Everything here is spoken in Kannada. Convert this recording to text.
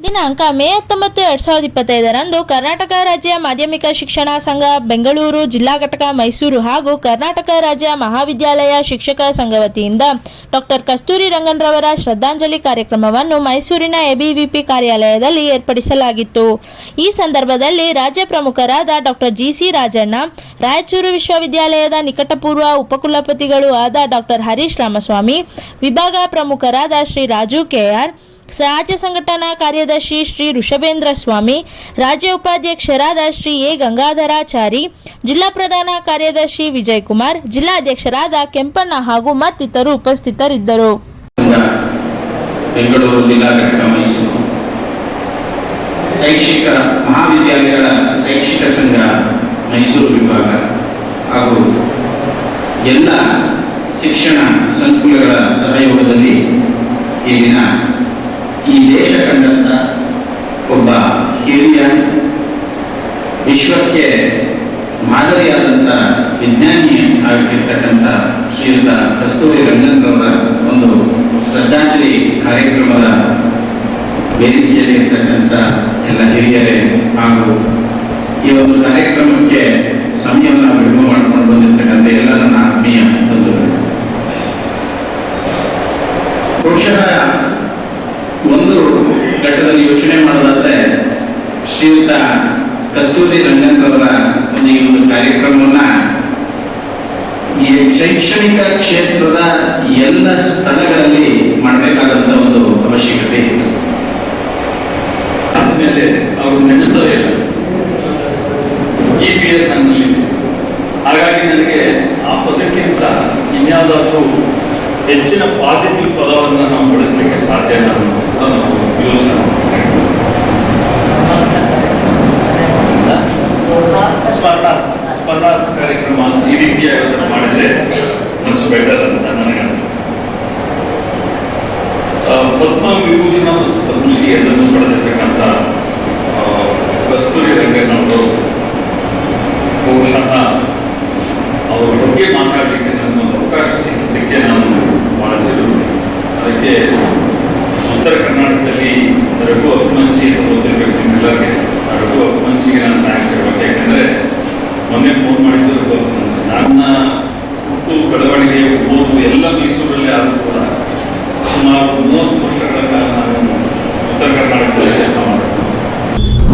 ದಿನಾಂಕ ಮೇ ಹತ್ತೊಂಬತ್ತು ಎರಡ್ ಸಾವಿರದ ಇಪ್ಪತ್ತೈದರಂದು ಕರ್ನಾಟಕ ರಾಜ್ಯ ಮಾಧ್ಯಮಿಕ ಶಿಕ್ಷಣ ಸಂಘ ಬೆಂಗಳೂರು ಜಿಲ್ಲಾ ಘಟಕ ಮೈಸೂರು ಹಾಗೂ ಕರ್ನಾಟಕ ರಾಜ್ಯ ಮಹಾವಿದ್ಯಾಲಯ ಶಿಕ್ಷಕ ಸಂಘ ವತಿಯಿಂದ ಡಾಕ್ಟರ್ ಕಸ್ತೂರಿ ರಂಗನ್ರವರ ಶ್ರದ್ಧಾಂಜಲಿ ಕಾರ್ಯಕ್ರಮವನ್ನು ಮೈಸೂರಿನ ಎಬಿವಿಪಿ ಕಾರ್ಯಾಲಯದಲ್ಲಿ ಏರ್ಪಡಿಸಲಾಗಿತ್ತು. ಈ ಸಂದರ್ಭದಲ್ಲಿ ರಾಜ್ಯ ಪ್ರಮುಖರಾದ ಡಾಕ್ಟರ್ ಜಿಸಿ ರಾಜಣ್ಣ, ರಾಯಚೂರು ವಿಶ್ವವಿದ್ಯಾಲಯದ ನಿಕಟಪೂರ್ವ ಉಪಕುಲಪತಿಗಳು ಆದ ಡಾಕ್ಟರ್ ಹರೀಶ್ ರಾಮಸ್ವಾಮಿ, ವಿಭಾಗ ಪ್ರಮುಖರಾದ ಶ್ರೀ ರಾಜು ಕೆಆರ್ ರಾಜ್ಯ ಸಂಘಟನಾ ಕಾರ್ಯದರ್ಶಿ ಶ್ರೀ ಋಷಭೇಂದ್ರ ಸ್ವಾಮಿ, ರಾಜ್ಯ ಉಪಾಧ್ಯಕ್ಷರಾದ ಶ್ರೀ ಎ. ಗಂಗಾಧರಾಚಾರಿ, ಜಿಲ್ಲಾ ಪ್ರಧಾನ ಕಾರ್ಯದರ್ಶಿ ವಿಜಯ್ ಕುಮಾರ್ ಜಿಲ್ಲಾಧ್ಯಕ್ಷರಾದ ಕೆಂಪಣ್ಣ ಹಾಗೂ ಮತ್ತಿತರು ಉಪಸ್ಥಿತರಿದ್ದರು. ಬೆಂಗಳೂರು ಜಿಲ್ಲಾ ಶೈಕ್ಷಿಕ ಮಹಾವಿದ್ಯಾಲಯಗಳ ಶೈಕ್ಷಿಕ ಸಂಘ ಮೈಸೂರು ವಿಭಾಗ ಹಾಗೂ ಎಲ್ಲ ಶಿಕ್ಷಣ ಸಂಕುಲಗಳ ಸಹಯೋಗದಲ್ಲಿ ವಿಶ್ವಕ್ಕೆ ಮಾದರಿಯಾದಂಥ ವಿಜ್ಞಾನಿ ಆಗಿರ್ತಕ್ಕಂಥ ಶ್ರೀಯುತ ಕಸ್ತೂರಿ ಒಂದು ಶ್ರದ್ಧಾಂಜಲಿ ಕಾರ್ಯಕ್ರಮದ ವೇದಿಕೆಯಲ್ಲಿ ಇರ್ತಕ್ಕಂಥ ಎಲ್ಲ ಹಿರಿಯರೇ ಹಾಗೂ ಈ ಒಂದು ಕಾರ್ಯಕ್ರಮಕ್ಕೆ ಸಮಯವನ್ನು ಬಿಡುವು ಮಾಡಿಕೊಂಡು ಬಂದಿರತಕ್ಕಂಥ ಎಲ್ಲ ನನ್ನ ಆತ್ಮೀಯ ಬಂಧುಗಳು. ಬಹುಶಃ ಒಂದು ಘಟ್ಟದಲ್ಲಿ ಯೋಚನೆ ಮಾಡೋದಾದ್ರೆ ಶ್ರೀಯುತ ಕಸ್ತೂರಿ ರಂಗನ್ರವರ ಒಂದು ಈ ಒಂದು ಕಾರ್ಯಕ್ರಮವನ್ನ ಈ ಶೈಕ್ಷಣಿಕ ಕ್ಷೇತ್ರದ ಎಲ್ಲ ಸ್ಥಳಗಳಲ್ಲಿ ಮಾಡಬೇಕಾದಂತ ಒಂದು ಅವಶ್ಯಕತೆ ಇತ್ತು ಆದ್ಮೇಲೆ ಅವರು ನೆನೆಸೋದೇ ಇಲ್ಲ ಈ ಫಿಯರ್ ನನ್ನಲ್ಲಿ ಹಾಗಾಗಿ ನನಗೆ ಆ ಪದಕ್ಕಿಂತ ಇನ್ಯಾವುದಾದ್ರೂ ಹೆಚ್ಚಿನ ಪಾಸಿಟಿವ್ ಪದವನ್ನು ನಾವು ಬಳಸಲಿಕ್ಕೆ ಸಾಧ್ಯ ನಾವು ಯೋಚನೆ ವಿಭೂಷಣ ಪದ್ಮಶ್ರೀ ಎರಡನ್ನು ಪಡೆದಿರ್ತಕ್ಕಂಥ ಕಸ್ತೂರಿ ರಂಗನವರು ಬಹುಶಃ ಅವರ ಬಗ್ಗೆ ಮಾತಾಡಲಿಕ್ಕೆ ನನ್ನ ಅವಕಾಶ ಸಿಕ್ಕಿದ್ದಕ್ಕೆ ನಾನು ಬಹಳ ಅದಕ್ಕೆ ಉತ್ತರ ಕರ್ನಾಟಕದಲ್ಲಿ